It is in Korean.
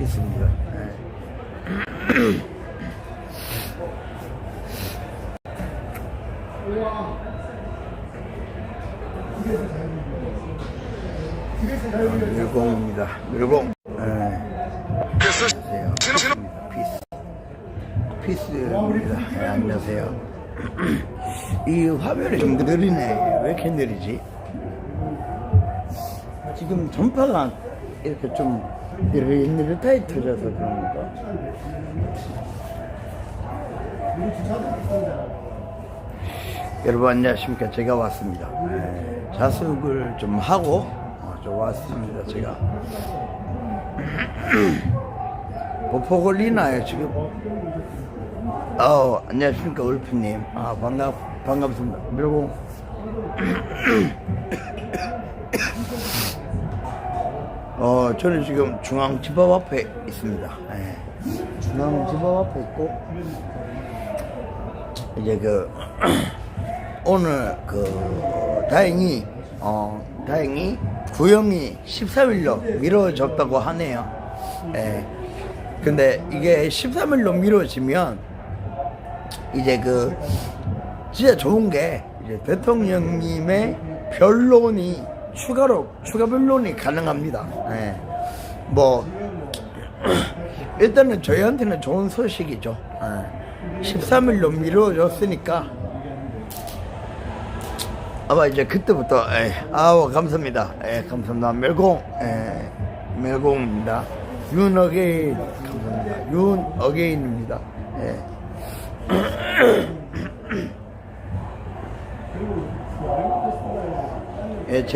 있습니다. 멸공입니다. 멸공. 예. 안녕하세요. 피스. 피스입니다. 네, 안녕하세요. 이 화면이 좀 느리네. 왜 이렇게 느리지? 지금 전파가 이렇게 좀 느릿느릿하게 터져서 그런가? 여러분 안녕하십니까. 제가 왔습니다. 네, 자숙을 좀 하고 어, 좀 왔습니다 제가. 보포 걸리나요 지금? 어 안녕하십니까 울프님. 아 반갑 반갑습니다. 그리고 어 저는 지금 중앙집업 앞에 있습니다 네. 중앙집업 앞에 있고 이제 그 오늘 그 다행히 어 다행히 구형이 13일로 미뤄졌다고 하네요. 예. 근데 이게 13일로 미뤄지면 이제 그 진짜 좋은 게 이제 대통령님의 변론이 추가로 추가 변론이 가능합니다. 예. 뭐 일단은 저희한테는 좋은 소식이죠. 예. 13일로 미뤄졌으니까 아마 이제 그때부터 에, 아우 감사합니다. 에, 감사합니다. 멸공 에, 멸공입니다. 윤 어게인 감사합니다. 윤 어게인입니다. 예. 예, 제가